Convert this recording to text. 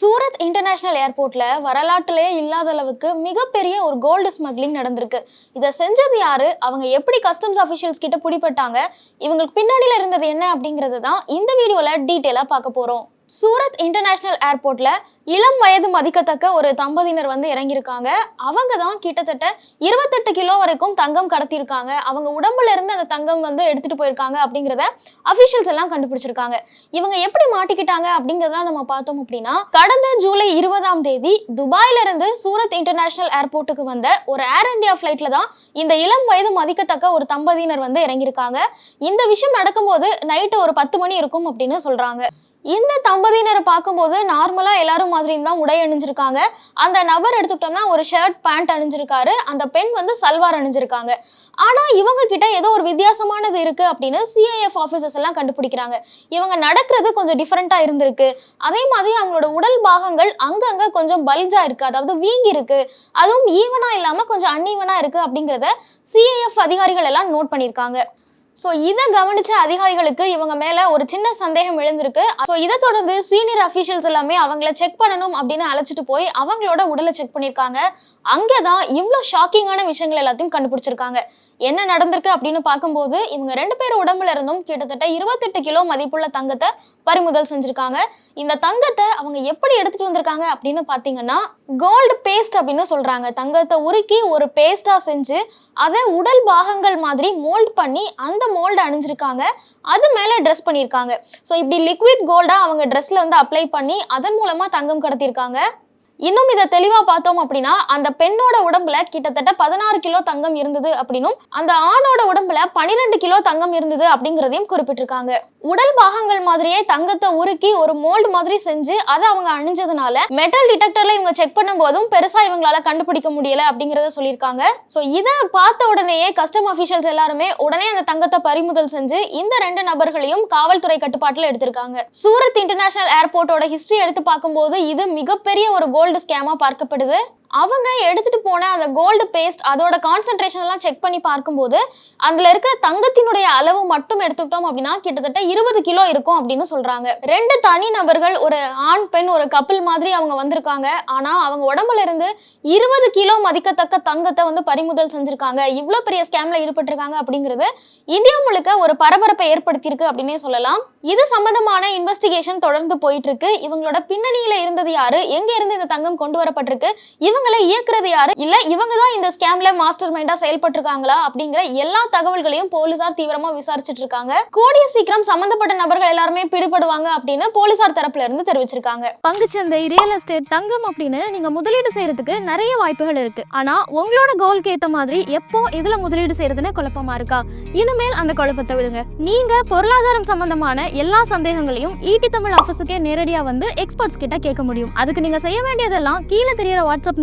Surat international ஏர்போர்ட்ல வரலாற்றிலே இல்லாத அளவுக்கு மிகப்பெரிய ஒரு கோல்டு ஸ்மக்லிங் நடந்திருக்கு. இதை செஞ்சது யாரு? அவங்க எப்படி கஸ்டம்ஸ் அஃபிஷியல்ஸ் கிட்ட பிடிப்பட்டாங்க இவங்களுக்கு பின்னாடியில இருந்தது என்ன அப்படிங்கிறது தான் இந்த வீடியோல டீட்டெயிலா பார்க்க போறோம். சூரத் இன்டர்நேஷ்னல் ஏர்போர்ட்ல இளம் வயது மதிக்கத்தக்க ஒரு தம்பதியினர் வந்து இறங்கியிருக்காங்க. அவங்க தான் கிட்டத்தட்ட இருபத்தெட்டு கிலோ வரைக்கும் தங்கம் கடத்தியிருக்காங்க. அவங்க உடம்புல இருந்து அந்த தங்கம் வந்து எடுத்துட்டு போயிருக்காங்க அப்படிங்கிறத அஃபிஷியல்ஸ் எல்லாம் கண்டுபிடிச்சிருக்காங்க. இவங்க எப்படி மாட்டிக்கிட்டாங்க அப்படிங்கறதெல்லாம் நம்ம பார்த்தோம் அப்படின்னா கடந்த ஜூலை இருபதாம் தேதி துபாயில இருந்து சூரத் இன்டர்நேஷனல் ஏர்போர்ட்டுக்கு வந்த ஒரு ஏர் இந்தியா ஃப்ளைட்டில் தான் இந்த இளம் வயது மதிக்கத்தக்க ஒரு தம்பதியினர் வந்து இறங்கியிருக்காங்க. இந்த விஷயம் நடக்கும்போது நைட்டு ஒரு பத்து மணி இருக்கும் அப்படின்னு சொல்றாங்க. இந்த தம்பதியினரை பார்க்கும்போது நார்மலாக எல்லாரும் மாதிரியும் தான் உடை அணிஞ்சிருக்காங்க. அந்த நபர் எடுத்துக்கிட்டோம்னா ஒரு ஷர்ட் பேண்ட் அணிஞ்சிருக்காரு. அந்த பெண் வந்து சல்வார் அணிஞ்சிருக்காங்க. ஆனால் இவங்க கிட்ட ஏதோ ஒரு வித்தியாசமானது இருக்குது அப்படின்னு சிஐஎஃப் ஆஃபீஸர்ஸ் எல்லாம் கண்டுபிடிக்கிறாங்க. இவங்க நடக்கிறது கொஞ்சம் டிஃப்ரெண்ட்டாக இருந்திருக்கு. அதே மாதிரி அவங்களோட உடல் பாகங்கள் அங்கங்கே கொஞ்சம் பல்ஜாக இருக்குது அதாவது வீங்கி இருக்கு. அதுவும் ஈவனாக இல்லாமல் கொஞ்சம் அன்ஈவனாக இருக்குது அப்படிங்கிறத சிஐஎஃப் அதிகாரிகள் எல்லாம் நோட் பண்ணியிருக்காங்க. ஸோ இதை கவனிச்ச அதிகாரிகளுக்கு இவங்க மேல ஒரு சின்ன சந்தேகம் எழுந்திருக்கு. ஸோ இதை தொடர்ந்து சீனியர் அஃபீஷியல்ஸ் எல்லாமே அவங்கள செக் பண்ணணும் அப்படின்னு அழைச்சிட்டு போய் அவங்களோட உடலை செக் பண்ணியிருக்காங்க. அங்கே தான் இவ்வளோ ஷாக்கிங்கான விஷயங்கள் எல்லாத்தையும் கண்டுபிடிச்சிருக்காங்க. என்ன நடந்திருக்கு அப்படின்னு பார்க்கும்போது இவங்க ரெண்டு பேர் உடம்புல இருந்தும் கிட்டத்தட்ட இருபத்தெட்டு கிலோ மதிப்புள்ள தங்கத்தை பறிமுதல் செஞ்சிருக்காங்க. இந்த தங்கத்தை அவங்க எப்படி எடுத்துட்டு வந்திருக்காங்க அப்படின்னு பார்த்தீங்கன்னா கோல்டு பேஸ்ட் அப்படின்னு சொல்றாங்க. தங்கத்தை உருக்கி ஒரு பேஸ்டா செஞ்சு அதை உடல் பாகங்கள் மாதிரி மோல்ட் பண்ணி அந்த மோல்டு அணிஞ்சிருக்காங்க. அது மேலே ட்ரெஸ் பண்ணியிருக்காங்க ஸோ இப்படி லிக்விட் கோல்டாக அவங்க ட்ரெஸ்ல வந்து அப்ளை பண்ணி அதன் மூலமாக தங்கம் கடத்தியிருக்காங்க இன்னும் இதை தெளிவா பார்த்தோம் அப்படின்னா அந்த பெண்ணோட உடம்புல கிட்டத்தட்ட பதினாறு கிலோ தங்கம் இருந்தது அப்படின்னும் அந்த ஆணோட உடம்புல பனிரெண்டு கிலோ தங்கம் இருந்தது அப்படிங்கிறதையும் குறிப்பிட்டிருக்காங்க. உடல் பாகங்கள் மாதிரியே தங்கத்தை உருக்கி ஒரு மோல்டு மாதிரி செஞ்சு அதை அவங்க அணிஞ்சதுனால மெட்டல் டிடெக்டர்ல இவங்க செக் பண்ணும் போதும் பெருசா இவங்களால கண்டுபிடிக்க முடியல அப்படிங்கறத சொல்லியிருக்காங்க. ஸோ இதை பார்த்த உடனேயே கஸ்டம் அஃபிஷியல்ஸ் எல்லாருமே உடனே அந்த தங்கத்தை பறிமுதல் செஞ்சு இந்த ரெண்டு நபர்களையும் காவல்துறை கட்டுப்பாட்டில் எடுத்திருக்காங்க. சூரத் இன்டர்நேஷனல் ஏர்போர்ட்டோட ஹிஸ்டரி எடுத்து பார்க்கும்போது இது மிகப்பெரிய ஒரு கோல் கோல்டு ஸ்கேமா பார்க்கப்படுது. அவங்க எடுத்துட்டு போன அந்த கோல்டு பேஸ்ட் அதோட கான்சென்ட்ரேஷன் எல்லாம் செக் பண்ணி பார்க்கும்போது அதுல இருக்கிற தங்கத்தினுடைய அளவு மட்டும் எடுத்துக்கிட்டோம் அப்படின்னா கிட்டத்தட்ட இருபது கிலோ இருக்கும் அப்படின்னு சொல்றாங்க. ரெண்டு தனி நபர்கள் ஒரு ஆண் பெண் ஒரு கப்பல் மாதிரி அவங்க வந்திருக்காங்க. ஆனா அவங்க உடம்புல இருந்து இருபது கிலோ மதிக்கத்தக்க தங்கத்தை வந்து பறிமுதல் செஞ்சிருக்காங்க. இவ்வளோ பெரிய ஸ்கேம்ல ஈடுபட்டிருக்காங்க அப்படிங்கிறது இந்தியா முழுக்க ஒரு பரபரப்பை ஏற்படுத்தியிருக்கு அப்படின்னே சொல்லலாம். இது சம்பந்தமான இன்வெஸ்டிகேஷன் தொடர்ந்து போயிட்டு இருக்கு. இவங்களோட பின்னணியில இருந்தது யாரு? எங்க இருந்து இந்த தங்கம் கொண்டு வரப்பட்டிருக்கு? இவங்களை இயக்குறது யாரு? இல்ல இவங்க தான் இந்த ஸ்கேம்ல மாஸ்டர் மைண்டா செயல்பட்டு இருக்காங்களா அப்படிங்கிற எல்லா தகவல்களையும் போலீசார் தீவிரமா விசாரிச்சுட்டு இருக்காங்க. கூடிய சீக்கிரம் சம்பந்தப்பட்ட நபர்கள் எல்லாருமே பிடிபடுவாங்க அப்படின்னு போலீசார் தரப்புல இருந்து தெரிவிச்சிருக்காங்க. பங்குச்சந்தை ரியல் எஸ்டேட் தங்கம் அப்படின்னு நீங்க முதலீடு செய்யறதுக்கு நிறைய வாய்ப்புகள் இருக்கு. ஆனா உங்களோட கோல்க்கு ஏத்த மாதிரி எப்போ எதுல முதலீடு செய்யறதுன்னு குழப்பமா இருக்கா? இனிமேல் அந்த குழப்பத்தை விடுங்க. நீங்க பொருளாதாரம் சம்பந்தமான எல்லா சந்தேகங்களையும் ஈட்டி தமிழ் ஆபீஸுக்கே நேரடியா வந்து எக்ஸ்பர்ட்ஸ் கிட்ட கேட்க முடியும். அதுக்கு நீங்க செய்ய வேண்டியதெல்லாம் கீழே தெரியற வாட்ஸ்அப்